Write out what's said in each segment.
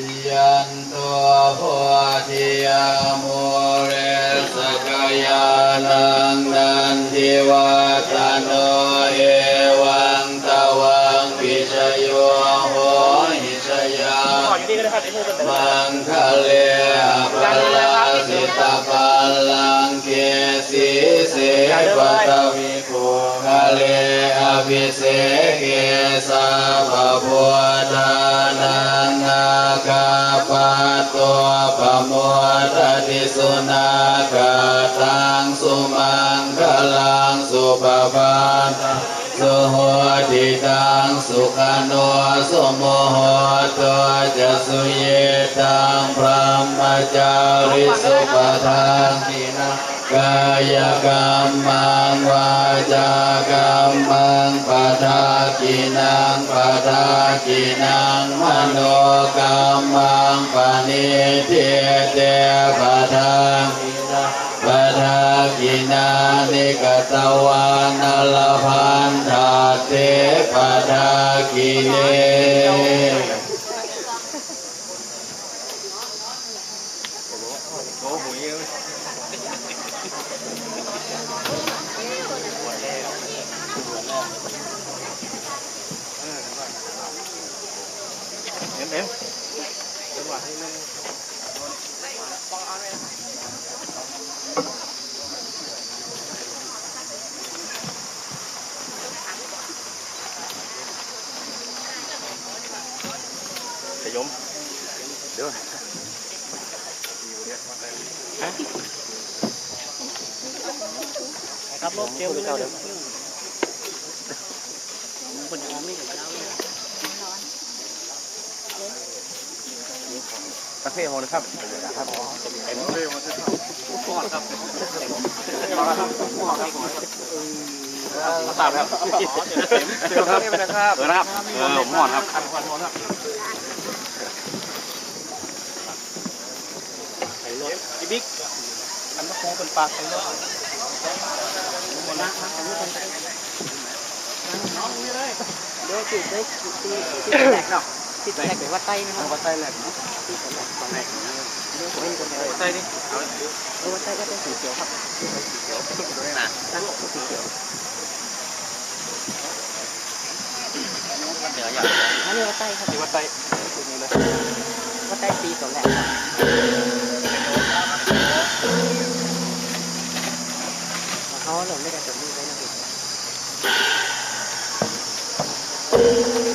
สิยันตัวโพธิยาโมเรสกยานังนันทิวัตโนเอวังตวังวิชโยโหหิชยาขออยู่ดีก็ได้ครับไอ้พวกเป็นมังคะเลปลาสิตาปัลลังเกสีเสปัตวิโกคะเล ภิเสเกสาภะพุทธานังนาคาปะตัวปะโมทติสุนาคาตังสุมังคลังสุปปาทาสุโหติตังสุขโนสุโมโหตัวจะสุเยตังพระมจาริสุปทานตินะกายกรรมังวาจากรรมั ทากินังปะทากินังมโนกรรมังปะนิเทเตปะทากินังปะทากินานิกตวานัลพันธาเตปะทากิเน โอ้โหเยอะเอ็มเอ็มจังหวะให้มันขยมเดี๋ยว ครับรถเที่ยวเก่าเดี๋ยวคนออมนี่กับเราคาเฟ่โฮนะครับครับเอ็นเฟ่โฮนะครับปอดครับปอดครับปอดครับตามครับเดี๋ยวครับนะครับเออครับเออผมหมอนครับหมอนหมอนครับไอ้รถอีบิ๊กอันนั้นคงเป็นปากไอ้รถเดี๋ยวจุดได้จุดที่ที่แตกเนาะที่แตกแบบว่าไตนะครับวัดใต้แหลมที่แตกตอนแรกไม่คนเดียวใต้นี่เอาเออว่าไตก็เป็นสีเขียวครับสีเดี๋ยวดูได้นะตั้งสีเขียวเหนืออย่างอันนี้ว่าไตครับที่วัดใต้ตรงนี้เลยว่าไตปีตอนแรกเขาหล่นไม่ได้จดมือไว้นะพี่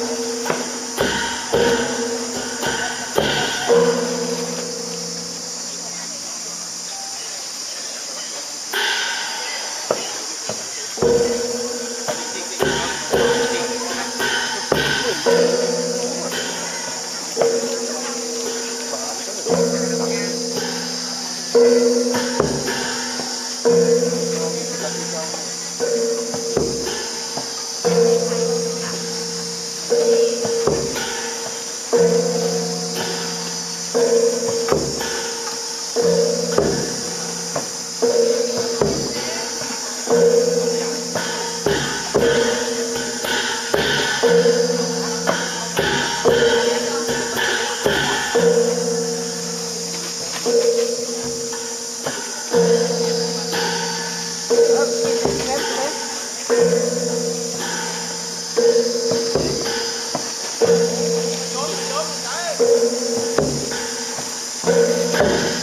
ครั Thank you.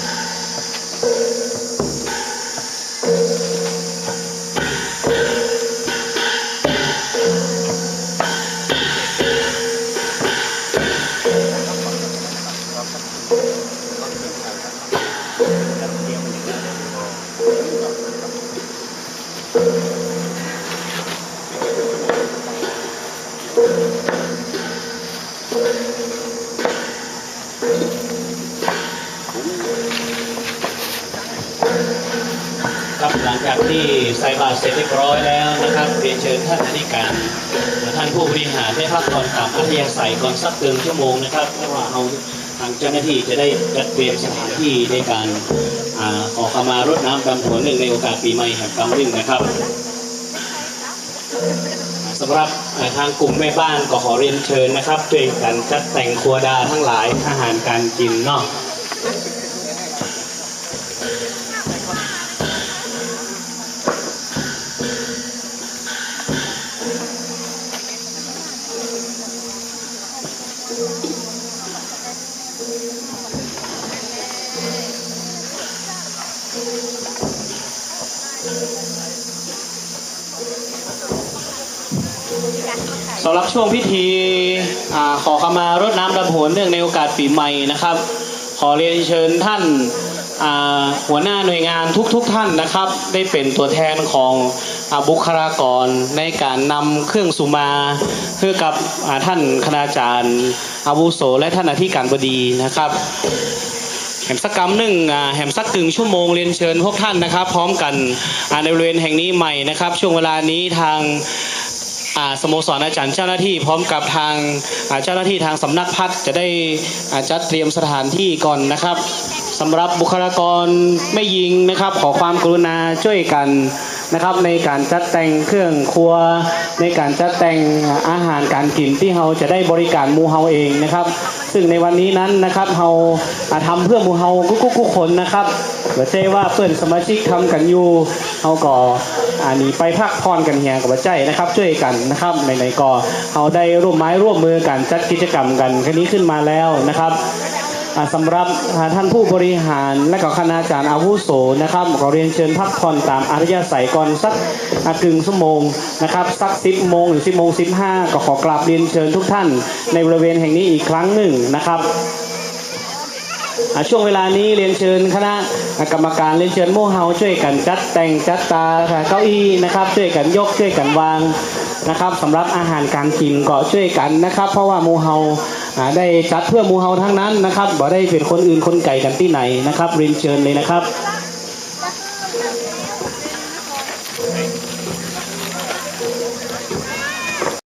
ใส่บาตรเสร็จเรียบร้อยแล้วนะครับเรียนเชิญท่านอธิการและท่านผู้บริหารได้พักผ่อนตามอัธยาศัยก่อนสักเกินชั่วโมงนะครับเพราะว่าเอาทางเจ้าหน้าที่จะได้จัดเตรียมสถานที่ในการอ่าขอขมารดน้ำดำหัวหนึ่งในโอกาสปีใหม่แห่งกำลึงนะครับสำหรับทางกลุ่มแม่บ้านก็ขอเรียนเชิญนะครับช่วยกันจัดแต่งครัวดาทั้งหลายอาหารการกินเนาะ สำหรับช่วงพิธีอขอขมารดน้ำดำหัวเนื่องในโอกาสปีใหม่นะครับ ขอเรียนเชิญท่านหัวหน้าหน่วยงานทุกๆทท่านนะครับ ได้เป็นตัวแทนของอบุคลากรในการนำเครื่องสุมาเพื่อกับท่านคณาจารย์อาวุโสและท่านอธิการบดีนะครับ มสักกรรมหนึ่งแหมสักกึ่งชั่วโมงเรียนเชิญพวกท่านนะครับ พร้อมกันในบริเวณแห่งนี้ใหม่นะครับ ช่วงเวลานี้ทางสโมสรอาจารย์เจ้าหน้าที่พร้อมกับทางเจ้าหน้าที่ทางสำนักพัฒน์จะได้อาจัดเตรียมสถานที่ก่อนนะครับสำหรับบุคลากรไม่ยิงนะครับ ขอความกรุณาช่วยกัน นะครับในการจัดแต่งเครื่องครัว ในการจัดแต่งอาหารการกินที่เราจะได้บริการมูเฮาเองนะครับ ซึ่งในวันนี้นั้นนะครับเราอ่าทำเพื่อมูเฮาทุกๆคนนะครับเดี๋ยวเจ้ว่าเพื่อนสมาชิกทำกันอยู่เราก็อ่านีไปพักผ่อนกันเฮียกับว่าใจนะครับ ช่วยกันนะครับไหนก็เราได้ร่วมไม้ร่วมมือกันจัดกิจกรรมกันแค่นี้ขึ้นมาแล้วนะครับ สำหรับท่านผู้บริหารและก็คณาจารย์อาวุโสนะครับขอเรียนเชิญพักผ่อนตามอารยสัยก่อนสักกึ่งชั่วโมงนะครับสักสิบโมงหรือสิบโมงสิบห้าก็ขอกราบเรียนเชิญทุกท่าน ในบริเวณแห่งนี้อีกครั้งหนึ่งนะครับช่วงเวลานี้เรียนเชิญคณะกรรมการเรียนเชิญโมเฮาช่วยกันจัดแต่งจัดตาเก้าอี้นะครับ ช่วยกันยกช่วยกันวางนะครับสำหรับอาหารการกินก็ช่วยกันนะครับ เพราะว่าหมูเฮา ได้จัดเพื่อมูเฮาทั้งนั้นนะครับบ่ได้เป็นคนอื่นคนไก่กันที่ไหนนะครับเรียนเชิญเลยนะครับ